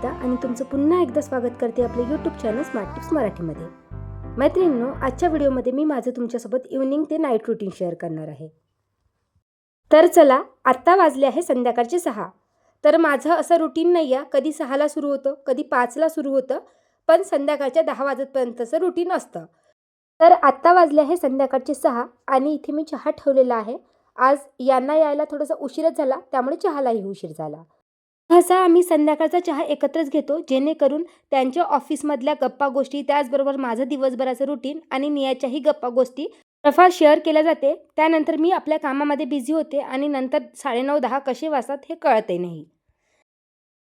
निकिता आणि तुमचं पुन्हा एकदा स्वागत करते आपले यूट्यूब चॅनल स्मार्ट टिप्स मराठीमध्ये. मैत्रिणींनो आजच्या व्हिडिओमध्ये मी माझं तुमच्यासोबत इव्हनिंग ते नाईट रुटीन शेअर करणार आहे. तर चला आत्ता वाजले आहे संध्याकाळचे सहा. तर माझं असं रुटीन नाही आहे कधी सहाला सुरू होतं कधी पाचला सुरू होतं पण संध्याकाळच्या दहा वाजेपर्यंतचं रुटीन असतं. तर आत्ता वाजले आहे संध्याकाळचे सहा आणि इथे मी चहा ठेवलेला आहे. आज यांना यायला थोडासा उशीरच झाला त्यामुळे चहालाही उशीर झाला. सहसा आम्ही संध्याकाळचा चहा एकत्रच घेतो जेणेकरून त्यांच्या ऑफिसमधल्या गप्पा गोष्टी त्याचबरोबर माझं दिवसभराचं रुटीन आणि नियाच्याही गप्पा गोष्टी प्रफार शेअर केल्या जाते. त्यानंतर मी आपल्या कामामध्ये बिझी होते आणि नंतर साडेनऊ दहा कसे वाजतात हे कळतही नाही.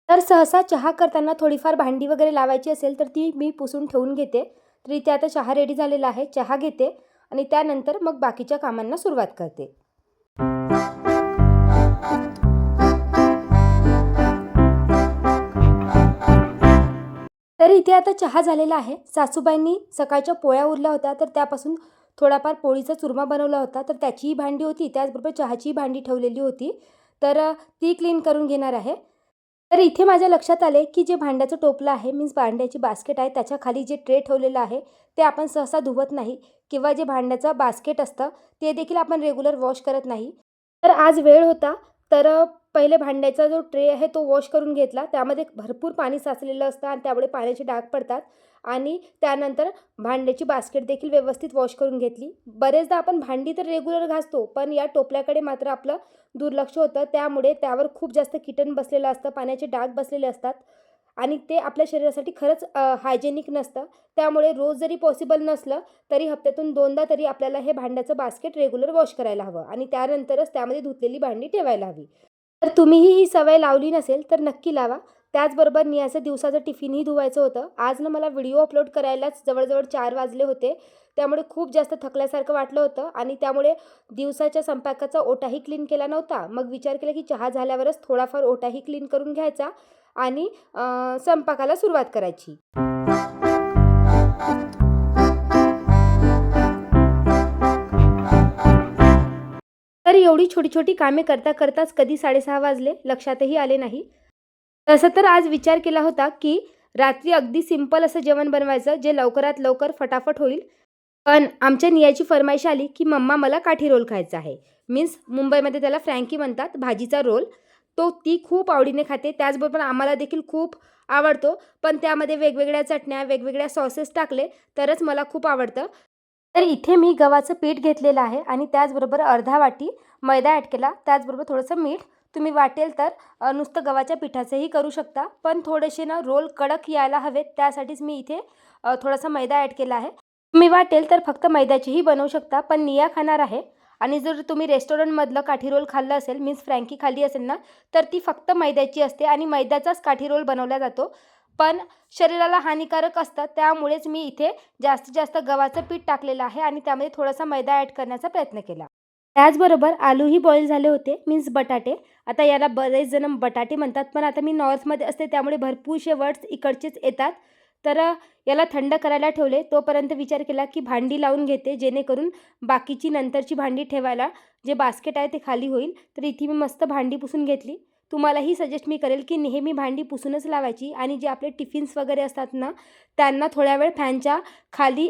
तर सहसा चहा करताना थोडीफार भांडी वगैरे लावायची असेल तर ती मी पुसून ठेवून घेते. तर इथे आता चहा रेडी झालेला आहे चहा घेते आणि त्यानंतर मग बाकीच्या कामांना सुरुवात करते. तर इथे आता चहा झालेला आहे. सासूबाईंनी सकाळच्या पोळ्या उरल्या होत्या तर त्यापासून थोडाफार पोळीचा चुरमा बनवला होता. तर त्याचीही भांडी होती त्याचबरोबर चहाचीही भांडी ठेवलेली होती. तर ती क्लीन करून घेणार आहे. तर इथे माझ्या लक्षात आले की जे भांड्याचं टोपलं आहे मीन्स भांड्याची बास्केट आहे त्याच्याखाली जे ट्रे ठेवलेलं आहे ते आपण सहसा धुवत नाही किंवा जे भांड्याचं बास्केट असतं ते देखील आपण रेग्युलर वॉश करत नाही. तर आज वेळ होता तर पहिले भांड्याचा जो ट्रे आहे तो वॉश करून घेतला. त्यामध्ये भरपूर पाणी साचलेलं असतं आणि त्यामुळे पाण्याचे डाग पडतात. आणि त्यानंतर भांड्याची बास्केट देखील व्यवस्थित वॉश करून घेतली. बरेचदा आपण भांडी तर रेग्युलर घासतो पण या टोपल्याकडे मात्र आपलं दुर्लक्ष होतं. त्यामुळे त्यावर खूप जास्त किटन बसलेलं असतं पाण्याचे डाग बसलेले असतात आणि ते आपल्या शरीरासाठी खरंच हायजेनिक नसतं. त्यामुळे रोज जरी पॉसिबल नसलं तरी हप्त्यातून दोनदा तरी आपल्याला हे भांड्याचं बास्केट रेग्युलर वॉश करायला हवं आणि त्यानंतरच त्यामध्ये धुतलेली भांडी ठेवायला हवी. तर तुम्हीही ही सवय लावली नसेल तर नक्की लावा. त्याचबरोबर नियाचं दिवसाचं टिफिनही धुवायचं होतं. आज ना मला व्हिडिओ अपलोड करायलाच जवळजवळ चार वाजले होते. त्यामुळे खूप जास्त थकल्यासारखं वाटलं होतं आणि त्यामुळे दिवसाच्या संपाकाचा ओटाही क्लीन केला नव्हता. मग विचार केला की चहा झाल्यावरच थोडाफार ओटाही क्लीन करून घ्यायचा आणि संपाकाला सुरुवात करायची. एवढी छोटी छोटी कामे करता करताच कधी साडेसहा वाजले? लक्षातही आले नाही. तसं तर आज विचार केला होता की रात्री अगदी सिंपल असं जेवण बनवायचं जे लवकरात लवकर फटाफट होईल. पण आमच्या नियाची फरमाईश आली की मम्मा मला काठी रोल खायचा आहे. मीन्स मुंबईमध्ये त्याला फ्रँकी म्हणतात भाजीचा रोल. तो ती खूप आवडीने खाते. त्याचबरोबर आम्हाला देखील खूप आवडतो. पण त्यामध्ये वेगवेगळ्या चटण्या वेगवेगळ्या सॉसेस टाकले तरच मला खूप आवडतं. तर इथे मी गव्हाचं पीठ घेतलेलं आहे आणि त्याचबरोबर अर्धा वाटी मैदा ॲड केला. त्याचबरोबर थोडंसं मीठ. तुम्ही वाटेल तर नुसतं गव्हाच्या पिठाचंही करू शकता. पण थोडेसे ना रोल कडक यायला हवेत. त्यासाठीच मी इथे थोडासा मैदा ॲड केला आहे. तुम्ही वाटेल तर फक्त मैद्याचीही बनवू शकता पण निया खाणार आहे. आणि जर तुम्ही रेस्टॉरंटमधलं काठी रोल खाल्लं असेल मीन्स फ्रँकी खाल्ली असेल ना तर ती फक्त मैद्याची असते आणि मैद्याचाच काठी रोल बनवला जातो. पण शरीराला हानिकारक असतं त्यामुळेच मी इथे जास्तीत जास्त गव्हाचं पीठ टाकलेलं आहे आणि त्यामध्ये थोडासा मैदा ॲड करण्याचा प्रयत्न केला. त्याचबरोबर आलूही बॉईल झाले होते मीन्स बटाटे. आता याला बरेच जण बटाटे म्हणतात पण आता मी नॉर्थमध्ये असते त्यामुळे भरपूरसे वर्ड्स इकडचेच येतात. तर याला थंड करायला ठेवले. तोपर्यंत विचार केला की भांडी लावून घेते जेणेकरून बाकीची नंतरची भांडी ठेवायला जे बास्केट आहे ते खाली होईल. तर इथे मी मस्त भांडी पुसून घेतली. तुम्हालाही सजेस्ट मी करेल की नेहमी भांडी पुसूनच लावायची आणि जे आपले टिफिन्स वगैरे असतात ना त्यांना थोड्या वेळ फॅनच्या खाली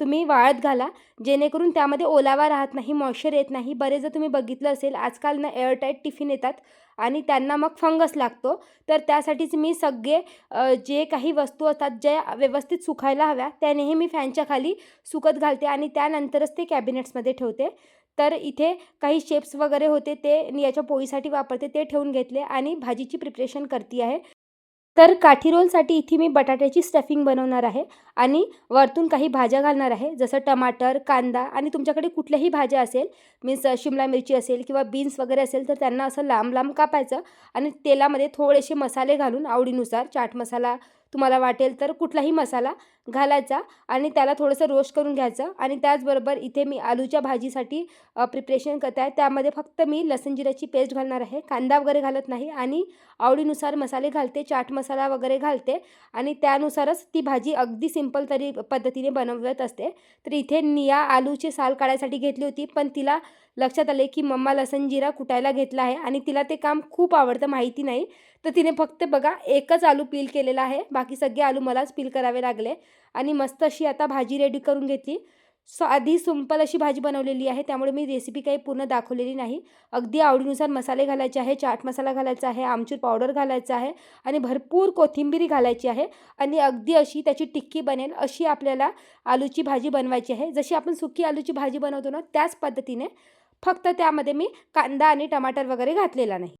तुम्ही वाळत घाला. जेणेकरून त्यामध्ये ओलावा राहत नाही मॉइश्चर येत नाही. बरेचदा तुम्ही बघितलं असेल आजकाल ना एअरटाईट टिफिन येतात आणि त्यांना मग फंगस लागतो. तर त्यासाठीच मी सगळे जे काही वस्तू असतात ज्या व्यवस्थित सुकायला हव्या त्या नेहमी फॅनच्या खाली सुकत घालते आणि त्यानंतरच ते कॅबिनेट्समध्ये ठेवते. तर इथे काही शेप्स वगैरे होते ते याच्या पोळीसाठी वापरते ते ठेवून घेतले आणि भाजीची प्रिपरेशन करते आहे. तर काठी रोलसाठी इथे मी बटाट्याची स्टफिंग बनवणार आहे आणि वरतून काही भाज्या घालणार आहे जसं टमाटर कांदा आणि तुमच्याकडे कुठल्याही भाज्या असेल मीन्स शिमला मिरची असेल किंवा बीन्स वगैरे असेल तर त्यांना असं लांब लांब कापायचं आणि तेलामध्ये थोडेसे मसाले घालून आवडीनुसार चाट मसाला तुम्हाला वाटेल तर कुठलाही मसाला घालायचा आणि त्याला थोडंसं रोस्ट करून घ्यायचं. आणि त्याचबरोबर इथे मी आलूच्या भाजीसाठी प्रिपरेशन करत आहे. त्यामध्ये फक्त मी लसण जिऱ्याची पेस्ट घालणार आहे. कांदा वगैरे घालत नाही आणि आवडीनुसार मसाले घालते. चाट मसाला वगैरे घालते. आणि त्यानुसारच ती भाजी अगदी सिंपल तरी पद्धतीने बनवत असते. तर इथे निया आलूची साल काढायसाठी घेतली होती पण तिला लक्षात आले की मम्मा लसण जिरा कुटायला घेतला आहे आणि तिला ते काम खूप आवडतं माहिती नाही. तर तिने फक्त बघा एकच आलू पील केलेला आहे. बाकी सगळे आलू मलाच पील करावे लागले. आणि मस्त अशी आता भाजी रेडी करून घेतली. साधी सिंपल अशी भाजी बनवलेली आहे. त्यामुळे मी रेसिपी काही पूर्ण दाखवलेली नाही. अगदी आवडीनुसार मसाले घालायचे आहे. चाट मसाला घालायचा आहे. आमचूर पावडर घालायचा आहे. आणि भरपूर कोथिंबीरी घालायची आहे. आणि अगदी अशी त्याची टिक्की बनेल अशी आपल्याला आलूची भाजी बनवायची आहे. जशी आपण सुकी आलूची भाजी बनवतो ना त्याच पद्धतीने फक्त त्यामध्ये मी कांदा आणि टमाटर वगैरे घातलेला नाही.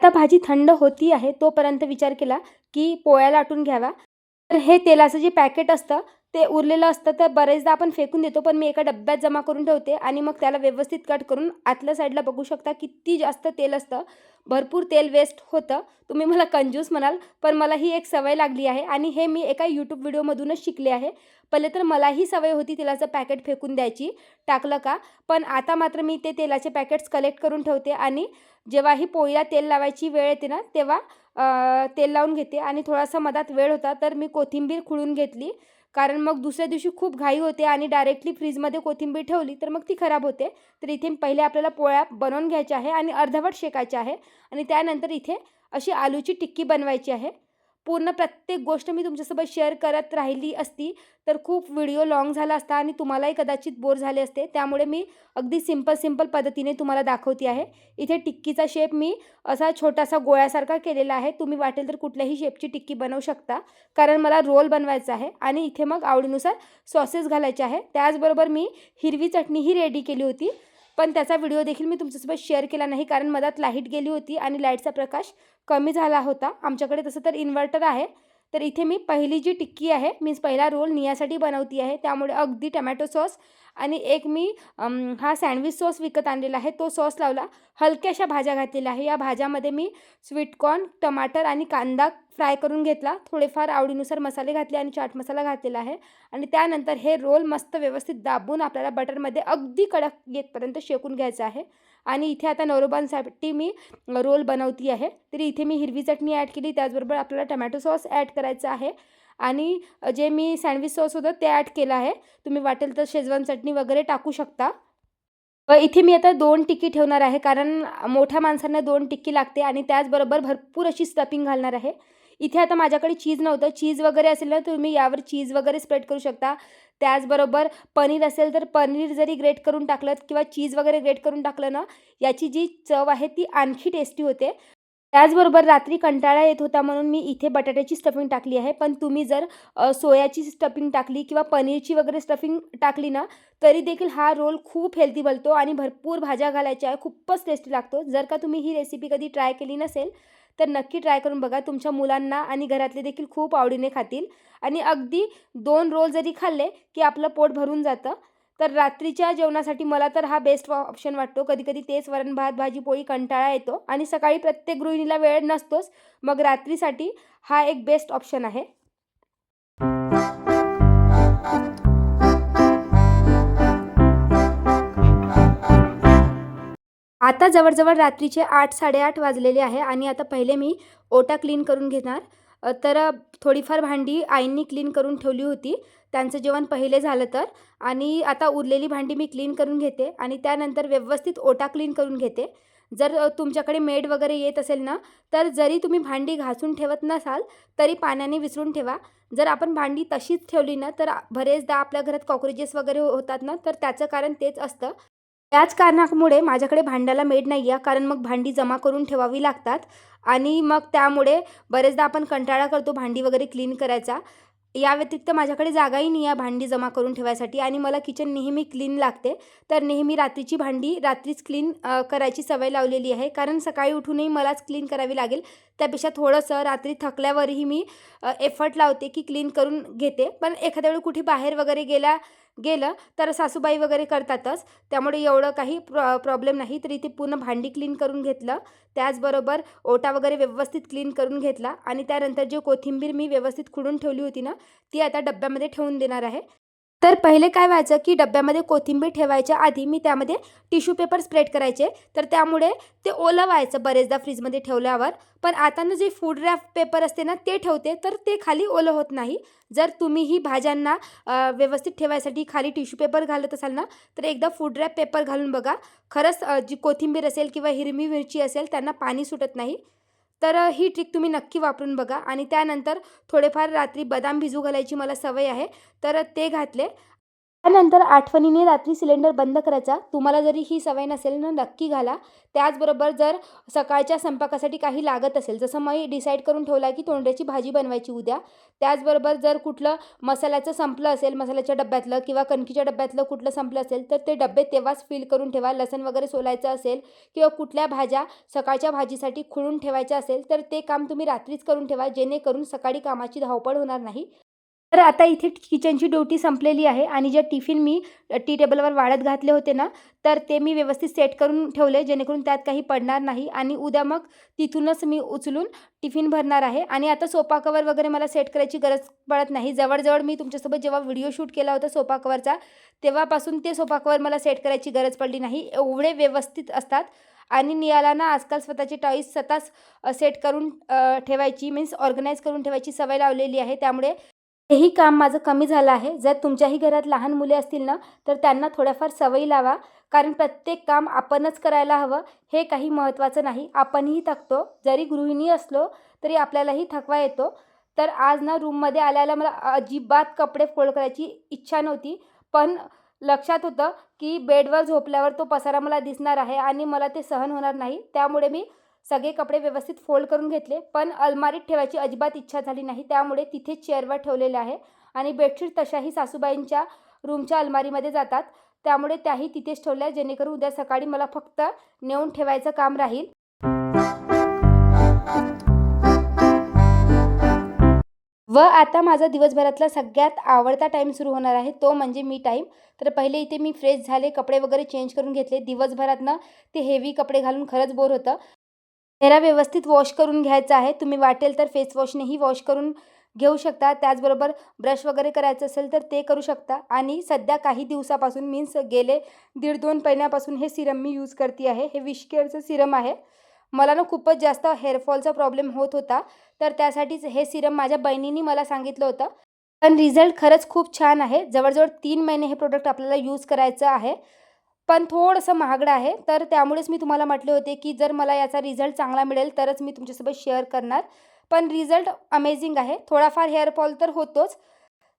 आता भाजी थंड होती आहे तोपर्यंत विचार केला की पोळ्या लाटून घ्यावा. तर हे तेलाचं जे पॅकेट असतं ते उरलेलं असतं तर बरेचदा आपण फेकून देतो पण मी एका डब्यात जमा करून ठेवते आणि मग त्याला व्यवस्थित कट करून आतल्या साईडला बघू शकता किती जास्त तेल असतं. भरपूर तेल वेस्ट होतं. तुम्ही मला कंजूस म्हणाल पण मला ही एक सवय लागली आहे आणि हे मी एका यूट्यूब व्हिडिओमधूनच शिकले आहे. पहिले तर मलाही सवय होती तेलाचं पॅकेट फेकून द्यायची टाकलं का? पण आता मात्र मी ते तेलाचे पॅकेट्स कलेक्ट करून ठेवते आणि जेव्हाही पोळीला तेल लावायची वेळ येते ना तेव्हा तेल लावून घेते आणि थोडासा मधात वेळ होता तर मी कोथिंबीर खुळून घेतली. कारण मग दुसऱ्या दिवशी खूप घाई होते आणि डायरेक्टली फ्रीजमध्ये कोथिंबीर ठेवली तर मग ती खराब होते. तर इथे पहिले आपल्याला पोळ्या बनवून घ्यायच्या आहे आणि अर्धवट शेकायच्या आहे. आणि त्यानंतर इथे अशी आलूची टिक्की बनवायची आहे. पूर्ण प्रत्येक गोष्ट मी तुमच्यासोबत शेअर करत राहिली असती तर खूप व्हिडिओ लॉंग झाला असता आणि तुम्हालाही कदाचित बोर झाले असते. त्यामुळे मी अगदी सिंपल सिंपल पद्धतीने तुम्हाला दाखवते आहे. इथे टिक्कीचा शेप मी असा छोटासा गोळ्यासारखा केलेला आहे. तुम्ही वाटेल तर कुठल्याही शेपची टिक्की बनवू शकता. कारण मला रोल बनवायचा आहे आणि इथे मग आवडीनुसार सॉसेस घालायचे आहे. त्याचबरोबर मी हिरवी चटणीही रेडी केली होती. पण त्याचा व्हिडिओ देखील मी तुमच्यासोबत शेअर केला नाही कारण मधात लाइट गेली होती आणि लाईटचा प्रकाश कमी झाला होता. आमच्याकडे तसं तर इन्व्हर्टर आहे. तर इथे मी पहिली जी टिक्की आहे मीन्स पहिला रोल नियासाठी बनवती आहे त्यामुळे अगदी टमॅटो सॉस आणि एक मी हा सँडविच सॉस विकत आणलेला आहे तो सॉस लावला. हलक्याशा भाज्या घातलेल्या आहे या भाज्यामध्ये मी स्वीटकॉर्न टमाटर आणि कांदा फ्राय करून घेतला. थोडेफार आवडीनुसार मसाले घातले आणि चाट मसाला घातलेला आहे. आणि त्यानंतर हे रोल मस्त व्यवस्थित दाबून आपल्याला बटरमध्ये अगदी कडक येतपर्यंत शेकून घ्यायचं आहे. आणि इथे आता नवरोबांसाठी मी रोल बनवती आहे. तरी इथे मी हिरवी चटणी ॲड केली. त्याचबरोबर आपल्याला टमॅटो सॉस ॲड करायचा आहे. आणि जे मी सँडविच सॉस होतं ते ॲड केलं आहे. तुम्ही वाटेल तर शेजवान चटणी वगैरे टाकू शकता. व इथे मी आता दोन टिक्की ठेवणार आहे. कारण मोठ्या माणसांना दोन टिक्की लागते आणि त्याचबरोबर भरपूर अशी स्टफिंग घालणार आहे. इथे आता माझ्याकडे चीज नव्हतं. चीज वगैरे असेल ना तुम्ही यावर चीज वगैरे स्प्रेड करू शकता. त्याचबरोबर पनीर असेल तर पनीर जरी ग्रेट करून टाकलं किंवा चीज वगैरे ग्रेट करून टाकलं ना याची जी चव आहे ती आणखी टेस्टी होते. त्याचबरोबर रात्री कंटाळा येत होता म्हणून मी इथे बटाट्याची स्टफिंग टाकली आहे. पण तुम्ही जर सोयाची स्टफिंग टाकली किंवा पनीरची वगैरे स्टफिंग टाकली ना तरी देखील हा रोल खूप हेल्दी बनतो आणि भरपूर भाज्या घालायच्या. आहे खूपच टेस्टी लागतो. जर का तुम्ही ही रेसिपी कधी ट्राय केली नसेल तर नक्की ट्राय करून बघा. तुमच्या मुलांना आणि घरातले देखील खूप आवडीने खातील. आणि अगदी दोन रोल जरी खाल्ले की आपलं पोट भरून जातं. तर रात्रीच्या जेवणासाठी मला तर हा बेस्ट ऑप्शन वाटतो. कधी कधी तेच वरण भात भाजी पोळी कंटाळा येतो. आणि सकाळी प्रत्येक गृहिणीला वेळ नसतोच. मग रात्रीसाठी हा एक बेस्ट ऑप्शन आहे. आता जवळजवळ रात्रीचे आठ साडेआठ वाजलेले आहे आणि आता पहिले मी ओटा क्लीन करून घेणार. तर थोडीफार भांडी आईंनी क्लीन करून ठेवली होती. त्यांचं जेवण पहिले झालं तर. आणि आता उरलेली भांडी मी क्लीन करून घेते आणि त्यानंतर व्यवस्थित ओटा क्लीन करून घेते. जर तुमच्याकडे मेड वगैरे येत असेल ना तर जरी तुम्ही भांडी घासून ठेवत नसाल तरी पाण्याने विसरून ठेवा. जर आपण भांडी तशीच ठेवली ना तर बरेचदा आपल्या घरात कॉक्रोचेस वगैरे हो-, होतात ना तर त्याचं कारण तेच असतं. याच कारणामुळे माझ्याकडे भांड्याला मेड नाही आहे कारण मग भांडी जमा करून ठेवावी लागतात. आणि मग त्यामुळे बरेचदा आपण कंटाळा करतो भांडी वगैरे क्लीन करायचा. या व्यतिरिक्त माझ्याकडे जागाही नाही आहे भांडी जमा करून ठेवायसाठी आणि मला किचन नेहमी क्लीन लागते. तर नेहमी रात्रीची भांडी रात्रीच क्लीन करायची सवय लावलेली आहे. कारण सकाळी उठूनही मलाच क्लीन करावी लागेल. त्यापेक्षा थोडंसं रात्री थकल्यावरही मी एफर्ट लावते की क्लीन करून घेते. पण एखाद्या वेळी कुठे बाहेर वगैरे गेल्या गेलं तर सासूबाई वगैरे करतातच. त्यामुळे एवढं काही प्रॉ प्रॉब्लेम नाही. तर इथे पूर्ण भांडी क्लीन करून घेतलं. त्याचबरोबर ओटा वगैरे व्यवस्थित क्लीन करून घेतला. आणि त्यानंतर जी कोथिंबीर मी व्यवस्थित खुडून ठेवली होती ना ती आता डब्यामध्ये ठेवून देणार आहे. तर पहिले काय व्हायचं की डब्यामध्ये कोथिंबीर ठेवायच्या आधी मी त्यामध्ये टिश्यू पेपर स्प्रेड करायचे. तर त्यामुळे ते ओलं व्हायचं बरेचदा फ्रीजमध्ये ठेवल्यावर. पण आता ना जे फूड रॅप पेपर असते ना ते ठेवते तर ते खाली ओलं होत नाही. जर तुम्ही ही भाज्यांना व्यवस्थित ठेवायसाठी खाली टिश्यू पेपर घालत असाल ना तर एकदा फूड रॅप पेपर घालून बघा. खरंच जी कोथिंबीर असेल किंवा हिरवी मिरची असेल त्यांना पाणी सुटत नाही. तर ही ट्रिक तुम्ही नक्की वापरून बघा. आणि त्यानंतर थोडेफार रात्री बदाम भिजू घालायची मला सवय आहे. तर ते घातले. त्यानंतर आठवणीने रात्री सिलेंडर बंद करायचा. तुम्हाला जरी ही सवय नसेल ना नक्की घाला. त्याचबरोबर जर सकाळच्या स्वयंपाकासाठी काही लागत असेल जसं मी डिसाईड करून ठेवला आहे की तोंड्याची भाजी बनवायची उद्या. त्याचबरोबर जर कुठलं मसाल्याचं संपलं असेल मसाल्याच्या डब्यातलं किंवा कणकीच्या डब्यातलं कुठलं संपलं असेल तर ते डबे तेव्हाच फिल करून ठेवा. लसण वगैरे सोलायचं असेल किंवा कुठल्या भाज्या सकाळच्या भाजीसाठी खुळून ठेवायच्या असेल तर ते काम तुम्ही रात्रीच करून ठेवा. जेणेकरून सकाळी कामाची धावपळ होणार नाही. तर आता इथे किचनची ड्युटी संपलेली आहे आणि जे टिफिन मी टी टेबलवर वाढत घातले होते ना तर ते मी व्यवस्थित सेट करून ठेवले जेणेकरून त्यात काही पडणार नाही आणि उद्या मग तिथूनच मी उचलून टिफिन भरणार आहे. आणि आता सोपा कवर वगैरे मला सेट करायची गरज पडत नाही. जवळजवळ मी तुमच्यासोबत जेव्हा व्हिडिओ शूट केला होता सोपा कवरचा तेव्हापासून ते सोफा कवर मला सेट करायची गरज पडली नाही. एवढे व्यवस्थित असतात. आणि नियाला ना आजकाल स्वतःची टॉईस स्वतःच सेट करून ठेवायची मीन्स ऑर्गनाईज करून ठेवायची सवय लावलेली आहे. त्यामुळे हेही काम माझं कमी झालं आहे. जर तुमच्याही घरात लहान मुले असतील ना तर त्यांना थोड्याफार सवयी लावा. कारण प्रत्येक काम आपणच करायला हवं. हे काही महत्त्वाचं नाही. आपणही थकतो. जरी गृहिणी असलो तरी आपल्यालाही थकवा येतो. तर आज ना रूममध्ये आल्याला मला अजिबात कपडे फोल्ड करायची इच्छा नव्हती. पण लक्षात होतं की बेडवर झोपल्यावर तो पसारा मला दिसणार आहे आणि मला ते सहन होणार नाही. त्यामुळे मी सगळे कपडे व्यवस्थित फोल्ड करून घेतले पण अलमारीत ठेवायची अजिबात इच्छा झाली नाही. त्यामुळे तिथे चेअरवर ठेवलेले आहे आणि बेडशीट तशाही सासूबाईंच्या रूमच्या अलमारीमध्ये जातात. त्यामुळे त्याही तिथेच ठेवल्या जेणेकरून उद्या सकाळी मला फक्त नेऊन ठेवायचं काम राहील. व आता माझा दिवसभरातला सगळ्यात आवडता टाईम सुरू होणार आहे तो म्हणजे मी टाईम तर पहिले इथे मी फ्रेश झाले कपडे वगैरे चेंज करून घेतले. दिवसभरातनं ते हेवी कपडे घालून खरंच बोर होतं. चेहरा व्यवस्थित वॉश करून घ्यायचा आहे. तुम्ही वाटेल तर फेस वॉशनेही वॉश करून घेऊ शकता. त्याचबरोबर ब्रश वगैरे करायचं असेल तर ते करू शकता. आणि सध्या काही दिवसापासून मीन्स गेले दीड दोन महिन्यापासून हे सिरम मी यूज करते आहे. हे विशकेअरचं सिरम आहे. मला ना खूपच जास्त हेअरफॉलचा प्रॉब्लेम होत होता. तर त्यासाठीच हे सिरम माझ्या बहिणीने मला सांगितलं होतं. पण रिझल्ट खरंच खूप छान आहे. जवळजवळ तीन महिने हे प्रोडक्ट आपल्याला यूज करायचं आहे. पण थोडंसं महागडं आहे. तर त्यामुळेच मी तुम्हाला म्हटले होते की जर मला याचा रिझल्ट चांगला मिळेल तरच मी तुमच्यासोबत शेअर करणार. पण रिझल्ट अमेझिंग आहे. थोडाफार हेअरफॉल तर होतोच.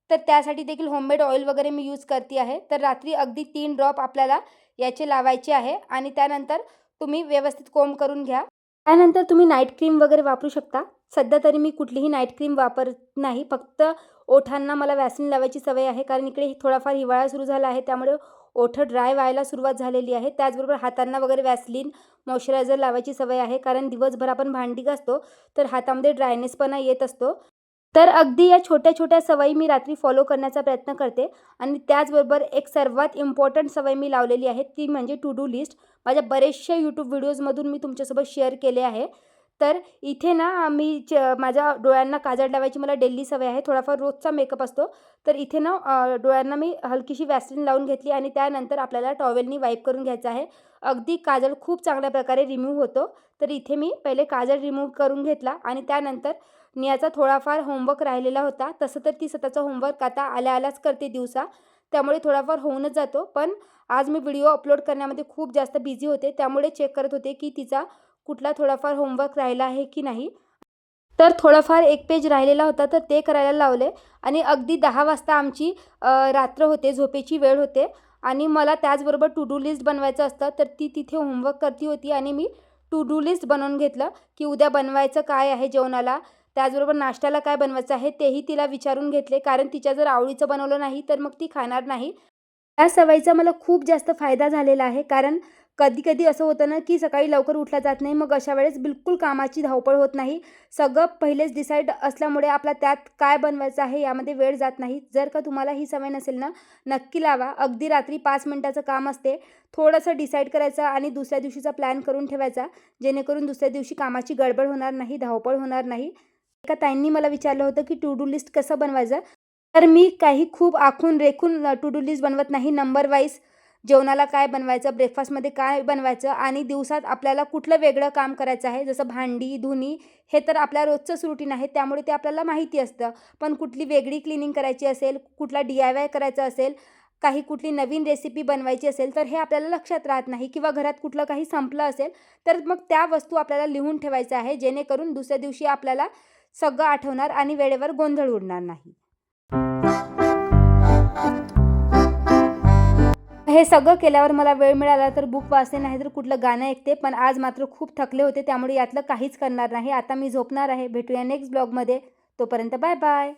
तर त्यासाठी देखील होममेड ऑइल वगैरे मी यूज करते आहे. तर रात्री अगदी तीन ड्रॉप आपल्याला याचे लावायचे आहे. आणि त्यानंतर तुम्ही व्यवस्थित कोंब करून घ्या. त्यानंतर तुम्ही नाईट क्रीम वगैरे वापरू शकता. सध्या तरी मी कुठलीही नाईट क्रीम वापरत नाही. फक्त ओठांना मला वॅसलिन लावायची सवय आहे. कारण इकडे थोडाफार हिवाळा सुरू झाला आहे. त्यामुळे ओठं ड्राय व्हायला सुरुवात झालेली आहे. त्याचबरोबर हातांना वगैरे वॅसलिन मॉइश्चरायझर लावायची सवय आहे. कारण दिवसभर आपण भांडी घासतो तर हातामध्ये ड्रायनेसपणा येत असतो. तर अगदी या छोट्या छोट्या सवयी मी रात्री फॉलो करण्याचा प्रयत्न करते. आणि त्याचबरोबर एक सर्वात इम्पॉर्टंट सवय मी लावलेली आहे ती म्हणजे टू डू लिस्ट माझ्या बरेचशा यूट्यूब व्हिडिओजमधून मी तुमच्यासोबत शेअर केले आहे. तर इथे ना मी च माझ्या डोळ्यांना काजळ लावायची मला डेली सवय आहे. थोडाफार रोजचा मेकअप असतो. तर इथे ना डोळ्यांना मी हलकीशी वॅसलिन लावून घेतली आणि त्यानंतर आपल्याला टॉवेलनी वाईप करून घ्यायचं आहे. अगदी काजळ खूप चांगल्या प्रकारे रिमूव्ह होतो. तर इथे मी पहिले काजळ रिमूव्ह करून घेतला आणि त्यानंतर नियाचा थोडाफार होमवर्क राहिलेला होता. तसं तर ती स्वतःचा होमवर्क आता आल्या आल्याच करते दिवसा. त्यामुळे थोडाफार होऊनच जातो. पण आज मी व्हिडिओ अपलोड करण्यामध्ये खूप जास्त बिझी होते. त्यामुळे चेक करत होते की तिचा कुठला थोडाफार होमवर्क राहिला आहे की नाही? तर थोडाफार एक पेज राहिलेला होता तर ते करायला लावले. आणि अगदी दहा वाजता आमची रात्र होते झोपेची वेळ होते. आणि मला त्याचबरोबर टू डू लिस्ट बनवायचं असतं तर ती तिथे होमवर्क करती होती आणि मी टू डू लिस्ट बनवून घेतलं की उद्या बनवायचं काय आहे जेवणाला त्याचबरोबर नाश्त्याला काय बनवायचं आहे तेही तिला विचारून घेतले. कारण तिच्या जर आवडीचं बनवलं नाही तर मग ती खाणार नाही. या सवयीचा मला खूप जास्त फायदा झालेला आहे. कारण कधी कधी असं होतं ना की सकाळी लवकर उठला जात नाही मग अशा वेळेस बिलकुल कामाची धावपळ होत नाही. सगळं पहिलेच डिसाईड असल्यामुळे आपला त्यात काय बनवायचं आहे यामध्ये वेळ जात नाही. जर का तुम्हाला ही सवय नसेल ना नक्की लावा. अगदी रात्री पाच मिनटाचं काम असते. थोडंसं डिसाईड करायचं आणि दुसऱ्या दिवशीचा प्लॅन करून ठेवायचा जेणेकरून दुसऱ्या दिवशी कामाची गडबड होणार नाही धावपळ होणार नाही. एका ताईंनी मला विचारलं होतं की टू डू लिस्ट कसं बनवायचं? तर मी काही खूप आखून रेखून टू डू लिस्ट बनवत नाही. नंबर वाईज जेवणाला काय बनवायचं ब्रेकफास्टमध्ये काय बनवायचं आणि दिवसात आपल्याला कुठलं वेगळं काम करायचं आहे जसं भांडी धुणी हे तर आपल्या रोजचंच रुटीन आहे त्यामुळे ते आपल्याला माहिती असतं. पण कुठली वेगळी क्लिनिंग करायची असेल कुठला डी आय वाय करायचं असेल काही कुठली नवीन रेसिपी बनवायची असेल तर हे आपल्याला लक्षात राहत नाही किंवा घरात कुठलं काही संपलं असेल तर मग त्या वस्तू आपल्याला लिहून ठेवायचं आहे जेणेकरून दुसऱ्या दिवशी आपल्याला सगळं आठवणार आणि वेळेवर गोंधळ उडणार नाही. हे सगळं केल्यावर मला वेळ मिळाला तर बुक वाचते नाही तर कुठलं गाणं ऐकते. पण आज मात्र खूप थकले होते त्यामुळे यातलं काहीच करणार नाही. आता मी झोपणार आहे. भेटूया नेक्स्ट ब्लॉगमध्ये तोपर्यंत बाय बाय